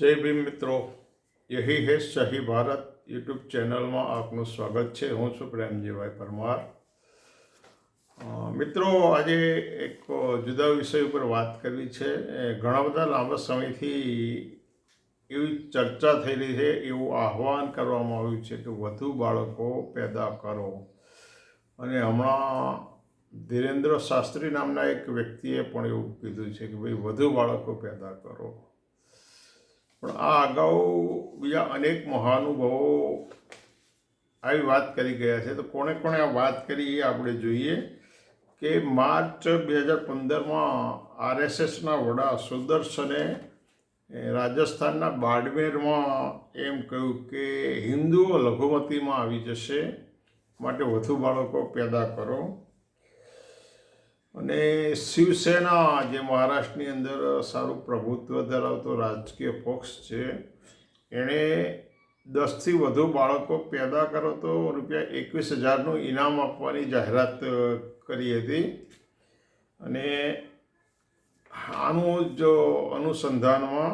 જય ભીમ મિત્રો. યહી હે શહી ભારત યુટ્યુબ ચેનલમાં આપનું સ્વાગત છે. હું છું પ્રેમજીભાઈ પરમાર. મિત્રો, આજે એક જુદા વિષય ઉપર વાત કરવી છે. ઘણા બધા લાંબા સમયથી એવી ચર્ચા રહી છે, એવું આહવાન કરવામાં આવ્યું છે કે વધુ બાળકો પેદા કરો. અને હમણાં ધીરેન્દ્ર શાસ્ત્રી નામના એક વ્યક્તિએ પણ એવું કીધું છે કે ભાઈ વધુ બાળકો પેદા કરો. પણ આ અગાઉ બીજા અનેક મહાનુભાવો આવી વાત કરી ગયા છે. તો કોણે કોણે આ વાત કરી એ આપણે જોઈએ કે માર્ચ બે હજાર પંદરમાં આરએસએસના વડા સુદર્શને રાજસ્થાનના બાડમેરમાં એમ કહ્યું કે હિન્દુઓ લઘુમતીમાં આવી જશે, માટે વધુ બાળકો પેદા કરો. અને શિવસેના જે મહારાષ્ટ્રની અંદર સારું પ્રભુત્વ ધરાવતો રાજકીય પક્ષ છે, એણે દસથી વધુ બાળકો પેદા કરો તો રૂપિયા એકવીસ હજારનું ઇનામ આપવાની જાહેરાત કરી હતી. અને આનું જો અનુસંધાનમાં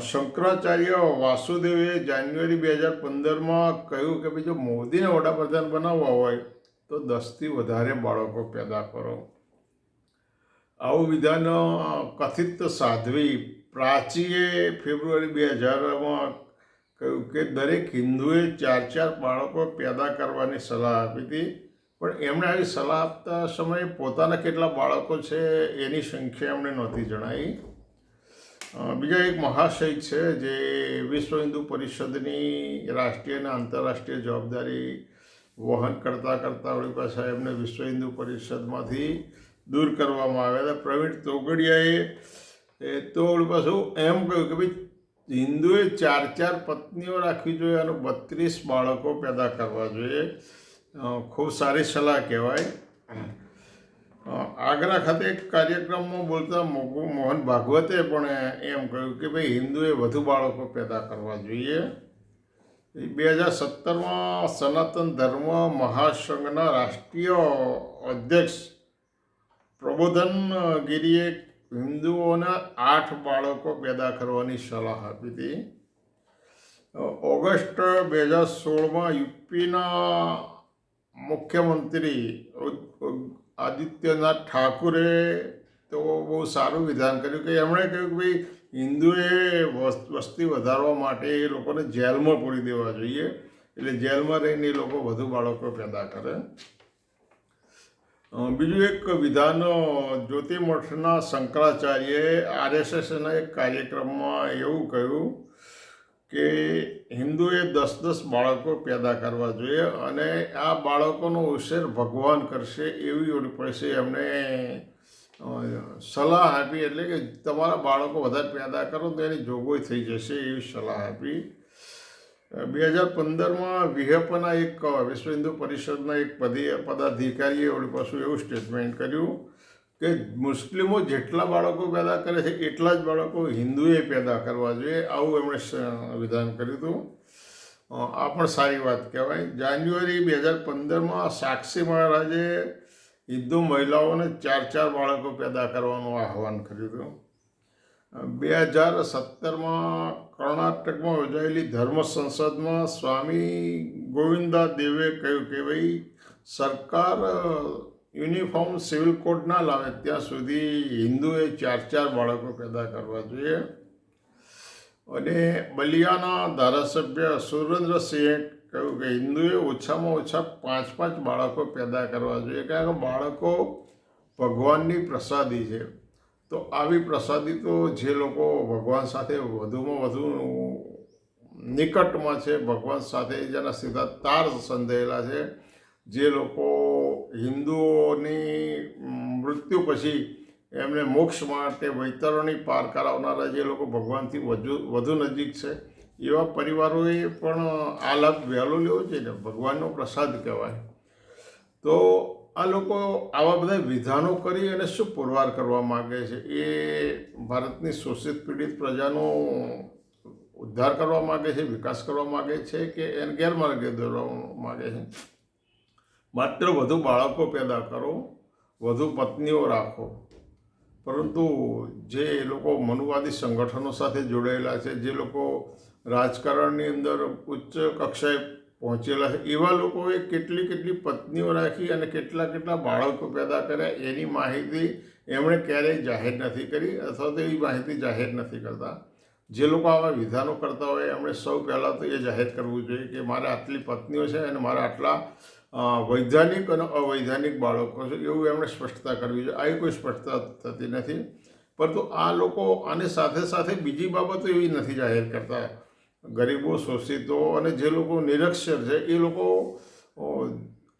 શંકરાચાર્ય વાસુદેવે જાન્યુઆરી બે હજાર પંદરમાં કહ્યું કે ભાઈ, જો મોદીને વડાપ્રધાન બનાવવા હોય તો દસથી વધારે બાળકો પેદા કરો. આવું વિધાન કથિત સાધ્વી પ્રાચીએ ફેબ્રુઆરી બે હજારમાં કહ્યું કે દરેક હિન્દુએ ચાર ચાર બાળકો પેદા કરવાની સલાહ આપી હતી. પણ એમણે આવી સલાહ આપતા સમયે પોતાના કેટલા બાળકો છે એની સંખ્યા એમણે નહોતી જણાવી બીજા એક મહાશય છે જે વિશ્વ હિન્દુ પરિષદની રાષ્ટ્રીય અને આંતરરાષ્ટ્રીય જવાબદારી વહન કરતાં કરતાં વળી સાહેબને વિશ્વ હિન્દુ પરિષદમાંથી દૂર કરવામાં આવ્યા હતા. પ્રવીણ તોગડિયાએ, એ તો વળી શું એમ કહ્યું કે ભાઈ, હિન્દુએ ચાર ચાર પત્નીઓ રાખવી જોઈએ અને બત્રીસ બાળકો પેદા કરવા જોઈએ. ખૂબ સારી સલાહ કહેવાય. આગ્રા ખાતે એક કાર્યક્રમમાં બોલતા મોહન ભાગવતે પણ એમ કહ્યું કે ભાઈ, હિન્દુએ વધુ બાળકો પેદા કરવા જોઈએ. બે હજાર સત્તરમાં સનાતન ધર્મ મહાસંઘના રાષ્ટ્રીય અધ્યક્ષ પ્રબોધન ગિરીએ હિન્દુઓના આઠ બાળકો પેદા કરવાની સલાહ આપી હતી. ઓગસ્ટ બે હજાર સોળમાં યુપીના મુખ્યમંત્રી આદિત્યનાથ ઠાકુરે તો બહુ સારું વિધાન કર્યું કે એમણે કહ્યું કે ભાઈ હિન્દુએ વસ- વસ્તી વધારવા માટે એ લોકોને જેલમાં પૂરી દેવા જોઈએ. એટલે જેલમાં રહીને એ લોકો વધુ બાળકો પેદા કરે. બીજું એક વિધાન જ્યોતિમઠના શંકરાચાર્યએ આરએસએસના એક કાર્યક્રમમાં એવું કહ્યું કે હિન્દુએ દસ દસ બાળકો પેદા કરવા જોઈએ અને આ બાળકોનો ઉછેર ભગવાન કરશે એવી પડશે એમણે સલાહ આપી એટલે કે તમારા બાળકો વધારે પેદા કરો તો એની જોગવાઈ થઈ જશે એવી સલાહ આપી. બે હજાર પંદરમાં વિહપના એક વિશ્વ હિન્દુ પરિષદના એક પદી, પદાધિકારીએ વળી પાછું એવું સ્ટેટમેન્ટ કર્યું કે મુસ્લિમો જેટલા બાળકો પેદા કરે છે, એટલા જ બાળકો હિન્દુએ પેદા કરવા જોઈએ. આવું એમણે વિધાન કર્યું હતું. આ પણ સારી વાત કહેવાય. જાન્યુઆરી બે હજાર પંદરમાં સાક્ષી મહારાજે હિન્દુ મહિલાઓને ચાર ચાર બાળકો પેદા કરવાનું આહવાન કર્યું હતું. બે હજાર સત્તરમાં કર્ણાટકમાં યોજાયેલી ધર્મ સંસદમાં સ્વામી ગોવિંદા દેવે કહ્યું કે ભાઈ, સરકાર યુનિફોર્મ સિવિલ કોડ ના લાવે ત્યાં સુધી હિન્દુએ ચાર ચાર બાળકો પેદા કરવા જોઈએ. અને બલિયાના ધારાસભ્ય સુરેન્દ્રસિંહે કહ્યું કે હિન્દુએ ઓછામાં ઓછા પાંચ પાંચ બાળકો પેદા કરવા જોઈએ. કારણ કે બાળકો ભગવાનની પ્રસાદી છે. તો આવી પ્રસાદી તો જે લોકો ભગવાન સાથે વધુમાં વધુ નિકટમાં છે, ભગવાન સાથે જેના સીધા તાર સંધાયેલા છે, જે લોકો હિન્દુઓની મૃત્યુ પછી એમને મોક્ષ માટે વૈતરણી પાર કરાવનારા જે લોકો ભગવાનથી વધુ વધુ નજીક છે એવા પરિવારોએ પણ આ લાભ વહેલો લેવો છે ને, ભગવાનનો પ્રસાદ કહેવાય. તો આ લોકો આવા બધા વિધાનો કરી અને શું પુરવાર કરવા માગે છે? એ ભારતની શોષિત પીડિત પ્રજાનો ઉદ્ધાર કરવા માગે છે, વિકાસ કરવા માગે છે કે એને ગેરમાર્ગે દોરવા માગે છે? માત્ર વધુ બાળકો પેદા કરો, વધુ પત્નીઓ રાખો. પરંતુ જે લોકો મનુવાદી સંગઠનો સાથે જોડાયેલા છે, જે લોકો રાજકારણની અંદર ઉચ્ચ કક્ષાએ પહોંચેલા છે. એવા લોકોએ કેટલી કેટલી પત્નીઓ રાખી અને કેટલા કેટલા બાળકો પેદા કર્યા એની માહિતી એમણે ક્યારેય જાહેર નથી કરી. અથવા તો એવી માહિતી જાહેર નથી કરતા. જે લોકો આવા વિધાનો કરતા હોય, એમણે સૌ પહેલાં તો એ જાહેર કરવું જોઈએ કે મારે આટલી પત્નીઓ છે અને મારા આટલા વૈધાનિક અને અવૈધાનિક બાળકો છે. એવું એમણે સ્પષ્ટતા કરવી જોઈએ. આવી કોઈ સ્પષ્ટતા થતી નથી. પરંતુ આ લોકો આની સાથે સાથે બીજી બાબતો એવી નથી જાહેર કરતા. ગરીબો, શોષિતો અને જે લોકો નિરક્ષર છે, એ લોકો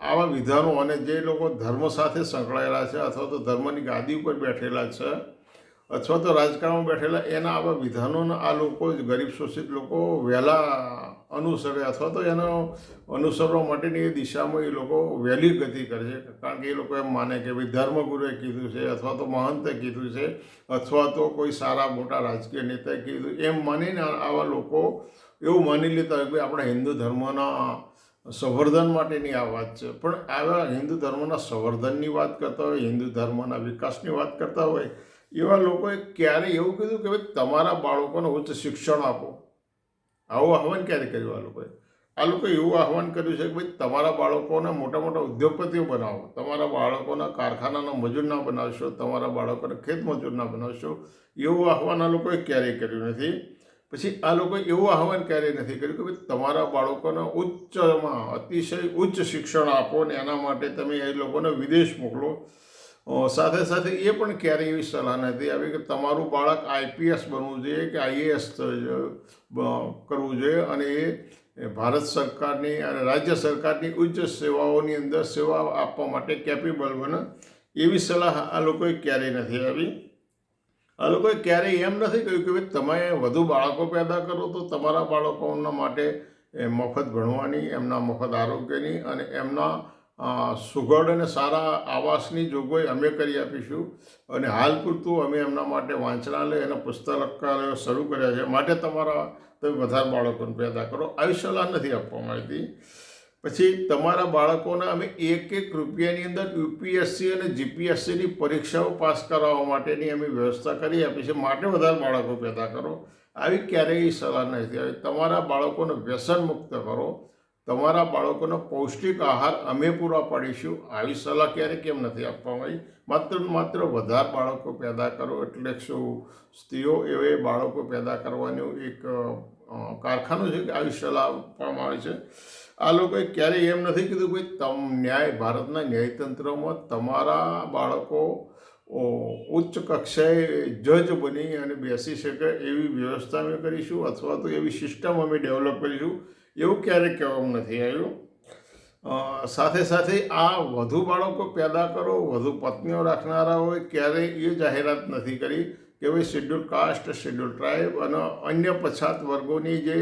આવા વિધાનો અને જે લોકો ધર્મ સાથે સંકળાયેલા છે અથવા તો ધર્મની ગાદી ઉપર બેઠેલા છે અથવા તો રાજકારણમાં બેઠેલા એના આવા વિધાનોના આ લોકો ગરીબ શોષિત લોકો વહેલા અનુસરે અથવા તો એનો અનુસરવા માટેની એ દિશામાં એ લોકો વહેલી ગતિ કરે છે. કારણ કે એ લોકો એમ માને કે ભાઈ ધર્મગુરુએ કીધું છે અથવા તો મહંતે કીધું છે અથવા તો કોઈ સારા મોટા રાજકીય નેતાએ કીધું. એમ માનીને આવા લોકો એવું માની લેતા હોય કે આપણા હિન્દુ ધર્મના સંવર્ધન માટેની આ વાત છે. પણ આવા હિન્દુ ધર્મના સંવર્ધનની વાત કરતા હોય, હિન્દુ ધર્મના વિકાસની વાત કરતા હોય એવા લોકોએ ક્યારેય એવું કીધું કે ભાઈ, તમારા બાળકોને ઉચ્ચ શિક્ષણ આપો. આવું આહવાન ક્યારે કર્યું આ લોકોએ? આ લોકોએ એવું આહવાન કર્યું છે કે ભાઈ, તમારા બાળકોને મોટા મોટા ઉદ્યોગપતિઓ બનાવો. તમારા બાળકોના કારખાનાના મજૂર ના બનાવશો, તમારા બાળકોને ખેત મજૂર ના બનાવશો. એવું આહવાન આ લોકોએ ક્યારેય કર્યું નથી. પછી આ લોકોએ એવું આહવાન ક્યારેય નથી કર્યું કે ભાઈ, તમારા બાળકોને ઉચ્ચમાં અતિશય ઉચ્ચ શિક્ષણ આપો ને એના માટે તમે એ લોકોને વિદેશ મોકલો. સાથે સાથે એ પણ ક્યારેય એવી સલાહ નથી આવી કે તમારું બાળક આઈપીએસ બનવું જોઈએ કે આઈએએસ કરવું જોઈએ અને એ ભારત સરકારની અને રાજ્ય સરકારની ઉચ્ચ સેવાઓની અંદર સેવા આપવા માટે કેપેબલ બને એવી સલાહ આ લોકોએ ક્યારેય નથી આવી. આ લોકોએ ક્યારેય એમ નથી કહ્યું કે ભાઈ તમે વધુ બાળકો પેદા કરો તો તમારા બાળકોના માટે મફત ભણવાની, એમના મફત આરોગ્યની અને એમના સુઘડ અને સારા આવાસની જોગવાઈ અમે કરી આપીશું, અને હાલ પૂરતું અમે એમના માટે વાંચનાલય અને પુસ્તકાલયો શરૂ કર્યા છે. માટે તમારા, તમે વધારે બાળકોને પેદા કરો. આવી સલાહ નથી આપવામાં આવતી. પછી તમારા બાળકોને અમે એક એક રૂપિયાની અંદર યુપીએસસી અને જીપીએસસીની પરીક્ષાઓ પાસ કરાવવા માટેની અમે વ્યવસ્થા કરી આપી છે. માટે વધારે બાળકો પેદા કરો. આવી ક્યારેય સલાહ નથી આવી. તમારા બાળકોને વ્યસન મુક્ત કરો. તમારા બાળકોનો પૌષ્ટિક આહાર અમે પૂરા પાડીશું. આવી સલાહ ક્યારે કેમ નથી આપવામાં આવી? માત્ર માત્ર વધારે બાળકો પેદા કરો એટલે શું? સ્ત્રીઓ એવે બાળકો પેદા કરવાનું એક કારખાનું છે કે આવી સલાહ આપવામાં આવે છે. આ લોકોએ ક્યારેય એમ નથી કીધું કે તમ ન્યાય ભારતના ન્યાયતંત્રમાં તમારા બાળકો ઉચ્ચ કક્ષાએ જજ બની અને બેસી શકે એવી વ્યવસ્થા અમે કરીશું અથવા તો એવી સિસ્ટમ અમે ડેવલપ કરીશું એવું ક્યારેય કહેવામાં નથી આવ્યું. સાથે સાથે આ વધુ બાળકો પેદા કરો, વધુ પત્નીઓ રાખનારા હોય, ક્યારેય એ જાહેરાત નથી કરી કે ભાઈ શેડ્યુલ કાસ્ટ, શેડ્યુલ ટ્રાઇબ અને અન્ય પછાત વર્ગોની જે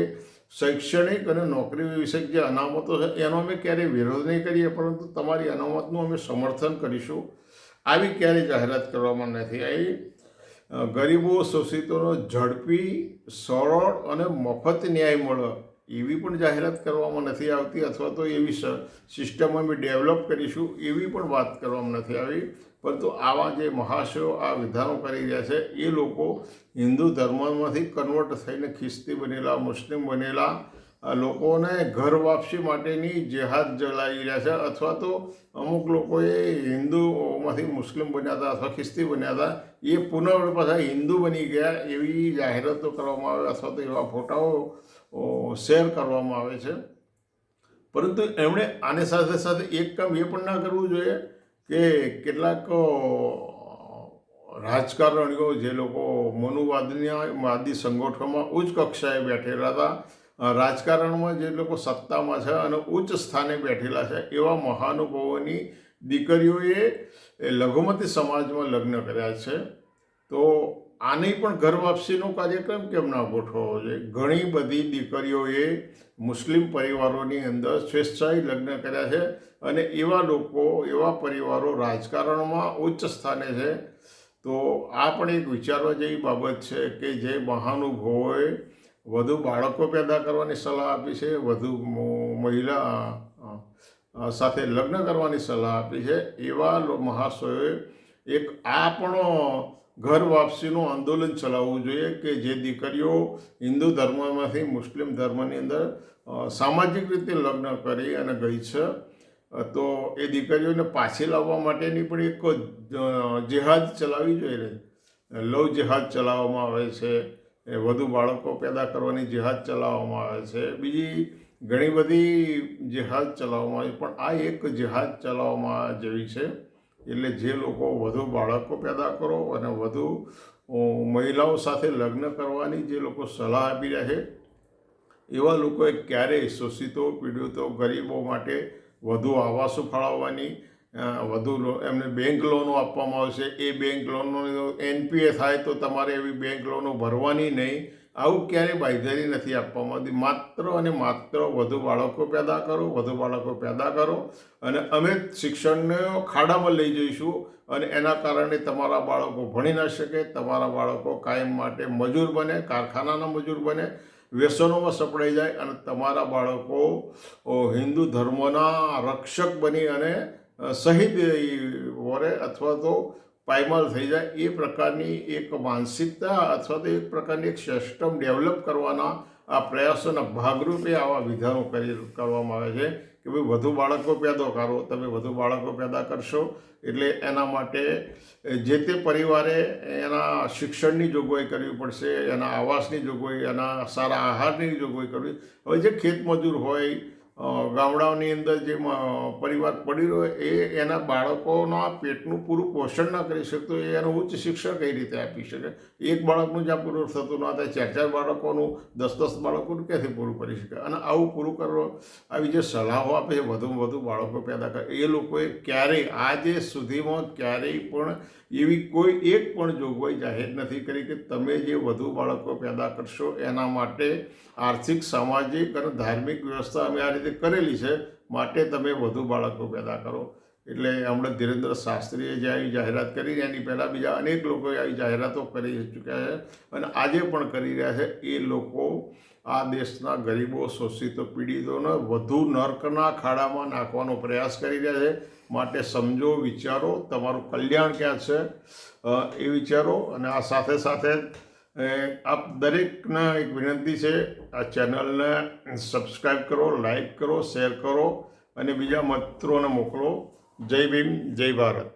શૈક્ષણિક અને નોકરી વિષયક જે અનામતો છે, એનો અમે ક્યારેય વિરોધ નહીં કરીએ, પરંતુ તમારી અનામતનું અમે સમર્થન કરીશું. આવી ક્યારેય જાહેરાત કરવામાં નથી આવી. ગરીબો, શોષિતોનો ઝડપી, સરળ અને મફત ન્યાય મળે એવી પણ જાહેરાત કરવામાં નથી આવતી અથવા તો એવી સિસ્ટમ અમે ડેવલપ કરીશું એવી પણ વાત કરવામાં નથી આવી. પરંતુ આવા જે મહાશયો આ વિધાનો કરી રહ્યા છે, એ લોકો હિન્દુ ધર્મમાંથી કન્વર્ટ થઈને ખ્રિસ્તી બનેલા, મુસ્લિમ બનેલા લોકોને ઘર વાપસી માટેની જેહાદ જલાવી રહ્યા છે અથવા તો અમુક લોકોએ હિન્દુઓમાંથી મુસ્લિમ બન્યા હતા અથવા ખ્રિસ્તી બન્યા હતા, એ પુનઃ પાછા હિન્દુ બની ગયા એવી જાહેરાતો કરવામાં આવે અથવા તો એવા ફોટાઓ શેર કરવામાં આવે છે. પરંતુ એમણે આની સાથે સાથે એક કામ એ પણ ના કરવું જોઈએ કે કેટલાક રાજકારણીઓ જે લોકો મનુવાદની, વાદી સંગઠનોમાં ઉચ્ચ કક્ષાએ બેઠેલા હતા રાજકારણમાં જે લોકો સત્તામાં છે અને ઉચ્ચ સ્થાને બેઠેલા છે, એવા મહાનુભાવોની દીકરીઓએ લઘુમતી સમાજમાં લગ્ન કર્યા છે. તો આની પણ ઘર વાપસીનો કાર્યક્રમ કેમ ના ગોઠવવો જોઈએ? ઘણી બધી દીકરીઓએ મુસ્લિમ પરિવારોની અંદર સ્વેચ્છાએ લગ્ન કર્યા છે અને એવા લોકો, એવા પરિવારો રાજકારણમાં ઉચ્ચ સ્થાને છે. તો આ પણ એક વિચારવા જેવી બાબત છે કે જે મહાનુભાવોએ વધુ બાળકો પેદા કરવાની સલાહ આપી છે, વધુ મહિલા સાથે લગ્ન કરવાની સલાહ આપી છે. એવા મહાશયોએ એક આ પણ ઘર વાપસીનું આંદોલન ચલાવવું જોઈએ કે જે દીકરીઓ હિન્દુ ધર્મમાંથી મુસ્લિમ ધર્મની અંદર સામાજિક રીતે લગ્ન કરી અને ગઈ છે. તો એ દીકરીઓને પાછી લાવવા માટેની પણ એક જેહાદ ચલાવવી જોઈએ. લવ જેહાદ ચલાવવામાં આવે છે, એ વધુ બાળકો પેદા કરવાની જેહાદ ચલાવવામાં આવે છે. બીજી ઘણી બધી જેહાદ ચલાવવામાં આવે પણ આ એક જેહાદ ચલાવવામાં જેવી છે. એટલે જે લોકો વધુ બાળકો પેદા કરો અને વધુ મહિલાઓ સાથે લગ્ન કરવાની જે લોકો સલાહ આપી રહ્યા છે એવા લોકોએ ક્યારેય શોષિતો, પીડિતો, ગરીબો માટે વધુ આવાસો ફાળવવાની વધુ એમને બેંક લોનો આપવામાં આવશે. એ બેંક લોનનો એનપીએ થાય તો તમારે એવી બેંક લોનો ભરવાની નહીં. આવું ક્યારેય બાંયધરી નથી આપવામાં આવતી. માત્ર અને માત્ર વધુ બાળકો પેદા કરો, વધુ બાળકો પેદા કરો અને અમે શિક્ષણને ખાડામાં લઈ જઈશું અને એના કારણે તમારા બાળકો ભણી ન શકે, તમારા બાળકો કાયમ માટે મજૂર બને, કારખાનાના મજૂર બને, વ્યસનોમાં સપડાઈ જાય અને તમારા બાળકો હિન્દુ ધર્મના રક્ષક બની અને શહીદ વરે અથવા તો પાયમાલ થઈ જાય, એ પ્રકારની એક માનસિકતા અથવા તો એક પ્રકારની એક સિસ્ટમ ડેવલપ કરવાના આ પ્રયાસોના ભાગરૂપે આવા વિધાનો કરી, કરવામાં આવે છે કે ભાઈ વધુ બાળકો પેદા કરો, તમે વધુ બાળકો પેદા કરશો. એટલે એના માટે જે તે પરિવારે એના શિક્ષણની જોગવાઈ કરવી પડશે, એના આવાસની જોગવાઈ, એના સારા આહારની જોગવાઈ કરવી. હવે જે ખેતમજૂર હોય ગામડાઓની અંદર જે પરિવાર પડી રહ્યો એ એના બાળકોના પેટનું પૂરું પોષણ ના કરી શકતો એ એનું ઉચ્ચ શિક્ષણ કઈ રીતે આપી શકે? એક બાળકનું જ્યાં પૂરું થતું ન થાય ચાર ચાર બાળકોનું, દસ દસ બાળકોનું ક્યાંથી પૂરું કરી શકે? અને આવું પૂરું કરવા, આવી જે સલાહો આપે છે વધુમાં વધુ બાળકો પેદા કરે, એ લોકોએ ક્યારેય, આજે સુધીમાં ક્યારેય પણ એવી કોઈ એક પણ જોગવાઈ જાહેર નથી કરી કે તમે જે વધુ બાળકો પેદા કરશો, એના માટે આર્થિક, સામાજિક અને ધાર્મિક વ્યવસ્થા અમે આ રીતે કરેલી છે. માટે તમે વધુ બાળકો પેદા કરો. એટલે હમણાં ધીરેન્દ્ર શાસ્ત્રીએ જે આવી જાહેરાત કરી એની પહેલાં બીજા અનેક લોકોએ આવી જાહેરાતો કરી ચૂક્યા છે અને આજે પણ કરી રહ્યા છે. એ લોકો આ દેશના ગરીબો, શોષિતો પીડિતોને વધુ નર્કના ખાડામાં નાખવાનો પ્રયાસ કરી રહ્યા છે. માટે સમજો, વિચારો, તમારું કલ્યાણ ક્યાં છે? એ વિચારો અને આ સાથે સાથે આપ દરેકના એક વિનંતી છે, આ ચેનલને સબસ્ક્રાઈબ કરો લાઈક કરો શેર કરો અને બીજા મિત્રોને મોકલો. જય ભીમ, જય ભારત.